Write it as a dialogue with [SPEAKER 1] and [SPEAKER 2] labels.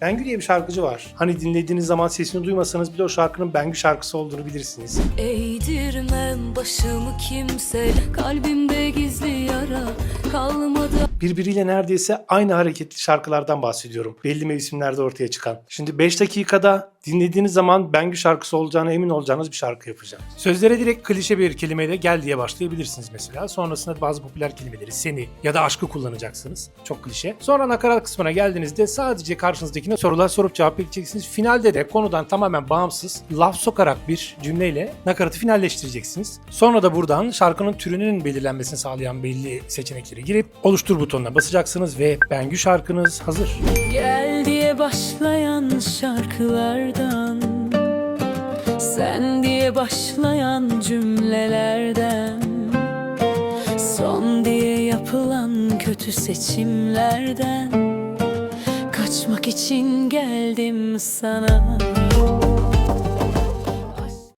[SPEAKER 1] Bengü diye bir şarkıcı var. Hani dinlediğiniz zaman sesini duymasanız bile o şarkının Bengü şarkısı olduğunu bilirsiniz.
[SPEAKER 2] Eğdirmem başımı kimse Kalbimde gizli yara kalmadı
[SPEAKER 1] Birbiriyle neredeyse aynı hareketli şarkılardan bahsediyorum. Belli mevsimlerde ortaya çıkan. Şimdi 5 dakikada dinlediğiniz zaman Bengü şarkısı olacağına emin olacağınız bir şarkı yapacağım. Sözlere direkt klişe bir kelimeyle gel diye başlayabilirsiniz mesela. Sonrasında bazı popüler kelimeleri seni ya da aşkı kullanacaksınız. Çok klişe. Sonra nakarat kısmına geldiğinizde sadece karşınızdakine sorular sorup cevap vereceksiniz. Finalde de konudan tamamen bağımsız laf sokarak bir cümleyle nakaratı finalleştireceksiniz. Sonra da buradan şarkının türünün belirlenmesini sağlayan belli seçenekleri girip oluştur butonuna basacaksınız ve Bengü şarkınız hazır.
[SPEAKER 2] Gel başlayan şarkılardan Sen diye başlayan cümlelerden Son diye yapılan kötü seçimlerden Kaçmak için geldim sana